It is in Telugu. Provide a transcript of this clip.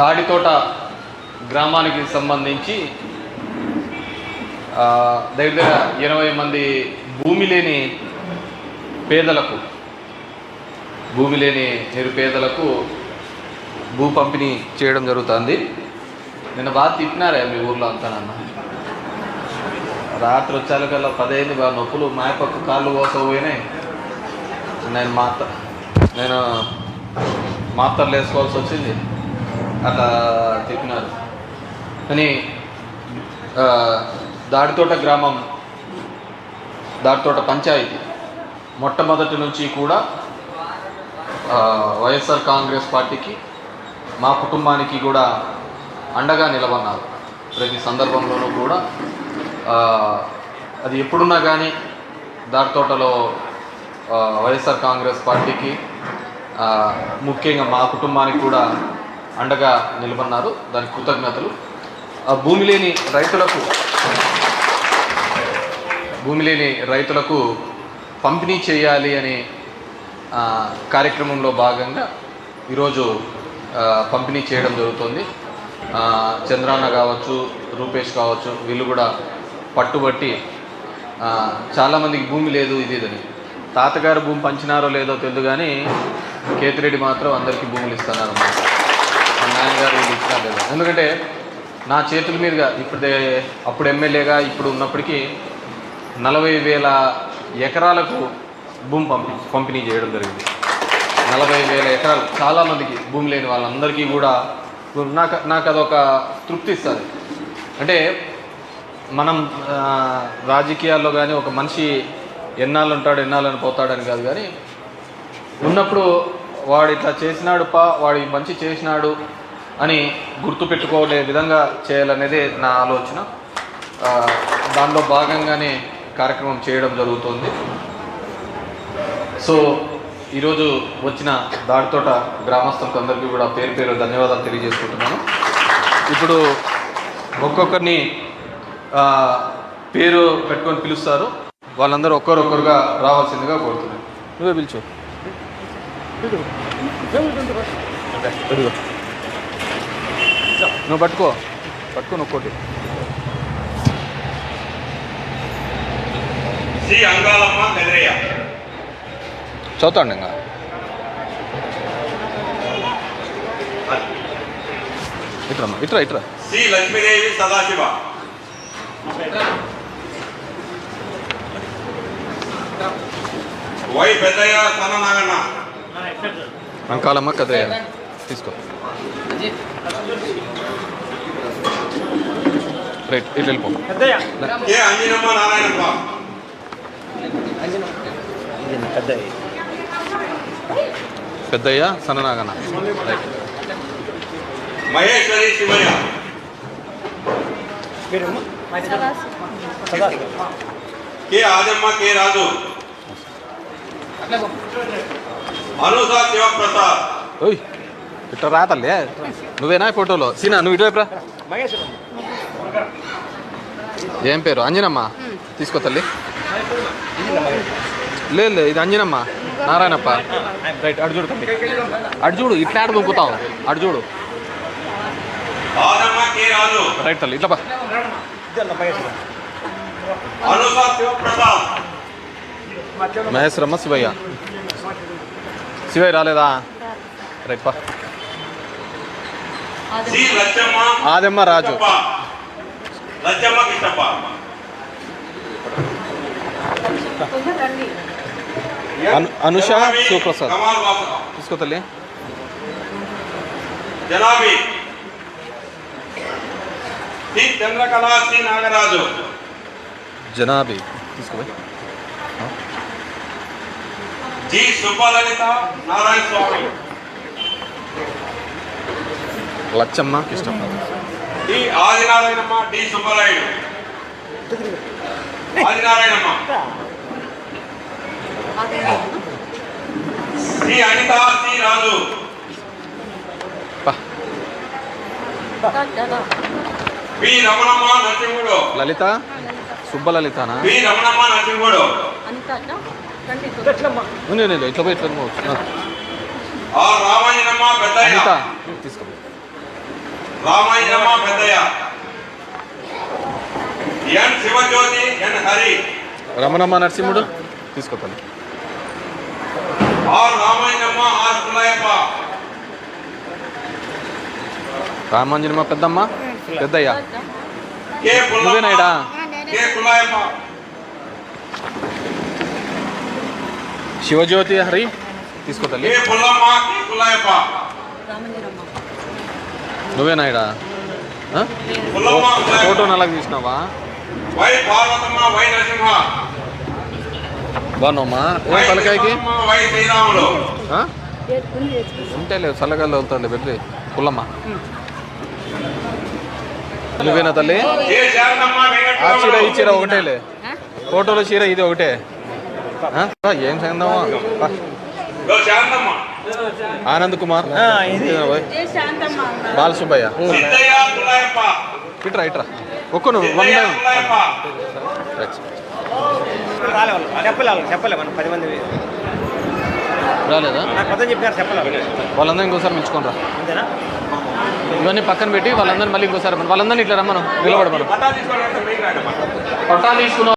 దాడితోట గ్రామానికి సంబంధించి దగ్గర దగ్గర ఇరవై మంది భూమి లేని పేదలకు భూమి లేని నిరుపేదలకు భూ పంపిణీ చేయడం జరుగుతుంది. నిన్న బాగా తిట్టినారే మీ ఊర్లో అంతానన్న రాత్రి వచ్చాకల్లా పదైంది బాగా నొప్పులు మాయపక్క కాళ్ళు పోసపోయినాయి నేను మాత్ర నేను మాత్రలు వేసుకోవాల్సి వచ్చింది. అట్లా చెప్పినారు. కానీ దాడితోట గ్రామం దాడితోట పంచాయతీ మొట్టమొదటి నుంచి కూడా వైఎస్ఆర్ కాంగ్రెస్ పార్టీకి మా కుటుంబానికి కూడా అండగా నిలబడినారు. ప్రతి సందర్భంలోనూ కూడా అది ఎప్పుడున్నా కానీ దాడితోటలో వైఎస్ఆర్ కాంగ్రెస్ పార్టీకి ముఖ్యంగా మా కుటుంబానికి కూడా అండగా నిలబడినారు. దానికి కృతజ్ఞతలు. ఆ భూమి లేని రైతులకు భూమి లేని రైతులకు పంపిణీ చేయాలి అనే కార్యక్రమంలో భాగంగా ఈరోజు పంపిణీ చేయడం జరుగుతుంది. చంద్రాన్న కావచ్చు రూపేష్ కావచ్చు వీళ్ళు కూడా పట్టుబట్టి చాలామందికి భూమి లేదు ఇది ఇదని తాతగారు భూమి పంచినారో లేదో తెలియదు కానీ కేతిరెడ్డి మాత్రం అందరికీ భూములు ఇస్తున్నారు అన్నమాట నాన్నగారు ఇచ్చినారు ఎందుకంటే నా చేతుల మీదుగా ఇప్పుడు అప్పుడు ఎమ్మెల్యేగా ఇప్పుడు ఉన్నప్పటికీ నలభై వేల ఎకరాలకు భూమి పంపి పంపిణీ చేయడం జరిగింది. నలభై వేల ఎకరాలు చాలామందికి భూమి లేని వాళ్ళందరికీ కూడా నాకు నాకు అదొక తృప్తి ఇస్తుంది. అంటే మనం రాజకీయాల్లో కానీ ఒక మనిషి ఎన్నాళ్ళు ఉంటాడు ఎన్నాళ్ళని పోతాడని కాదు కానీ ఉన్నప్పుడు వాడు ఇట్లా చేసినాడు పా వాడు మంచి చేసినాడు అని గుర్తుపెట్టుకోలే విధంగా చేయాలనేదే నా ఆలోచన. దానిలో భాగంగానే కార్యక్రమం చేయడం జరుగుతుంది. సో ఈరోజు వచ్చిన దాడితోట గ్రామస్తులకు అందరికీ కూడా పేరు పేరు ధన్యవాదాలు తెలియజేసుకుంటున్నాను. ఇప్పుడు ఒక్కొక్కరిని పేరు పెట్టుకొని పిలుస్తారు. వాళ్ళందరూ ఒక్కరొక్కరుగా రావాల్సిందిగా కోరుతున్నాను. నువ్వే పిలుచు. నువ్వు పట్టుకో. పట్టుకో కదిరయ్య చదువుతాండి ఇంకా. ఇట్రమ్మా ఇట్రా ఇట్రా. శ్రీ లక్ష్మీదేవి సదాశివ. వై పెద్దయ్య సన్న నాగన్న అంకాలమ్మ కదయ్య తీసుకో. రైట్ ఇట్లా వెళ్ళిపో. Peddayya. Sannanaganna. Right Maheshwari Shivayya. K Aadamma K Raju. Anusa Shivaprasad. ఓయ్ ఇట్లా రా తల్లి నువ్వేనా ఫోటోలో? సీనా నువ్వు ఇటువైపు రా. ఏం పేరు? అంజనమ్మ? తీసుకో తల్లి. లేదు ఇది అంజనమ్మ. నారాయణప్ప. రైట్ అటు చూడు తల్లి. చూడు ఇట్లా ఆడ దూకుతావు అటు చూడు. రైట్ తల్లి ఇట్లా బా మహేశ్వరమ్మ శివయ్య. శివయ్య రాలేదా? రైట్ పా. శ్రీ లచ్చమ్మ ఆదమ్మ రాజు. కిష్టప్ప. లచ్చమ్మ కిష్టప్ప అను- అనుష జనాబి సుప్రసాద్. కమాల్ వాసు తీసుకో తల్లి. జనాబి శ్రీ చంద్రకళ శ్రీ నాగరాజు. జనాబి తీసుకో జి సుబ్బలలిత నారాయణ స్వామి. లచ్చమ్మ. ఇష్టం డి ఆదినారాయణమ్మ డి సుబ్బరాయుడు. ఆదినారాయణమ్మ. శ్రీ అనిత శ్రీ రాజు. పా. బి రమణమ్మ నరసింహుడు. లలిత సుబ్బలలితనా? బి రమణమ్మ నరసింహుడు. ఉంది, ఉంది, ఇట్లా పోయి ఇట్లా తీసుకో. రామాయణమ్మ పెద్దయ్య. ఎన్ శివజ్యోతి ఎన్ హరి. రమణమ్మ నరసింహుడు తీసుకోతాను ఆర్ రామాయణమ్మ ఆర్ పుల్లయ్యప్ప రామాంజనమ్మ పెద్దమ్మ పెద్దయ్య. నువ్వేనాయిడా కె పుల్లయ్యప్ప శివజ్యోతి హరి తీసుకో తల్లి కె పుల్లమ్మ కె పుల్లయ్యప్ప ఆ? పుల్లమ్మ ఫోటో నల్లగా తీసినావా? బాగున్నావమ్మా? ఏం తలకాయకి? ఉంటే లేదు చల్లగాలి వెళ్తాండి పెట్టి పుల్లమ్మ. నువ్వేనా తల్లి? ఆ చీర ఈ చీర వెంకటరాములు ఒకటేలే ఫోటోలో చీర ఇది ఒకటే. ఏం సంగమా శారదమ్మ ఆనంద్ కుమార్. బాలసుబ్బయ్య. ఇట్రా ఇట్రా. ఒక్క నువ్వు వన్ రాలేదా? వాళ్ళందరూ ఇంకోసారి మెచ్చుకోనరా అంతేనా? ఇవన్నీ పక్కన పెట్టి వాళ్ళందరినీ మళ్ళీ ఇంకోసారి. వాళ్ళందరినీ ఇట్లా రమ్మను. నిలబడమను పట్టా తీసుకున్న